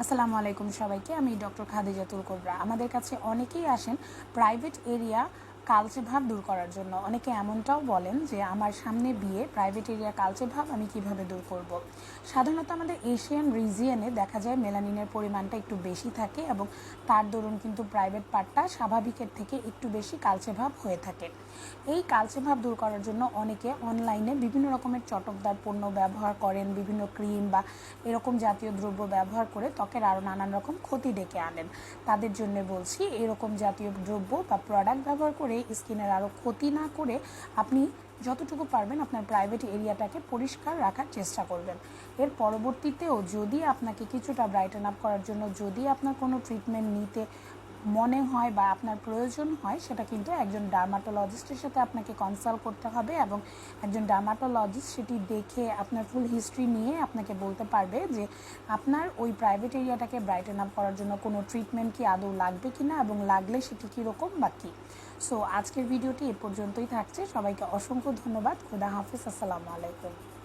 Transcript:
আসসালামু আলাইকুম সবাইকে। আমি ডক্টর খাদিজাতুল কোবরা। আমাদের কাছে অনেকেই আসেন প্রাইভেট এরিয়া কালচে ভাব দূর করার জন্য। অনেকে এমনটাও বলেন যে, আমার সামনে বিয়ে প্রাইভেট এরিয়া কালচে ভাব আমি কীভাবে দূর করব। সাধারণত আমাদের এশিয়ান রিজিয়নে দেখা যায় মেলানিনের পরিমাণটা একটু বেশি থাকে এবং তার দরুন কিন্তু প্রাইভেট পার্টটা স্বাভাবিকের থেকে একটু বেশি কালচে ভাব হয়ে থাকে। এই কালচে ভাব দূর করার জন্য অনেকে অনলাইনে বিভিন্ন রকমের চটকদার পণ্য ব্যবহার করেন, বিভিন্ন ক্রিম বা এরকম জাতীয় দ্রব্য ব্যবহার করে ত্বকের আরও নানান রকম ক্ষতি ডেকে আনেন। তাদের জন্য বলছি, এরকম জাতীয় দ্রব্য বা প্রোডাক্ট ব্যবহার করে স্কিনের আরও ক্ষতি না করে আপনি যতটুকু পারবেন আপনার প্রাইভেট এরিয়াটাকে পরিষ্কার রাখার চেষ্টা করবেন। এর পরবর্তীতেও যদি আপনাকে কিছুটা ব্রাইটেন আপ করার জন্য, যদি আপনার কোনো ট্রিটমেন্ট নিতে মনে হয় বা আপনার প্রয়োজন হয়, সেটা কিন্তু একজন ডার্মাটোলজিস্টের সাথে আপনাকে কনসাল্ট করতে হবে এবং একজন ডার্মাটোলজিস্ট সেটি দেখে আপনার ফুল হিস্ট্রি নিয়ে আপনাকে বলতে পারবে যে আপনার ওই প্রাইভেট এরিয়াটাকে ব্রাইটেন আপ করার জন্য কোনো ট্রিটমেন্ট কি আদৌ লাগবে কি না এবং লাগলে সেটি কীরকম বা কী। সো আজকের ভিডিওটি এ পর্যন্তই থাকছে। সবাইকে অসংখ্য ধন্যবাদ। খুদা হাফিজ। আসসালামু আলাইকুম।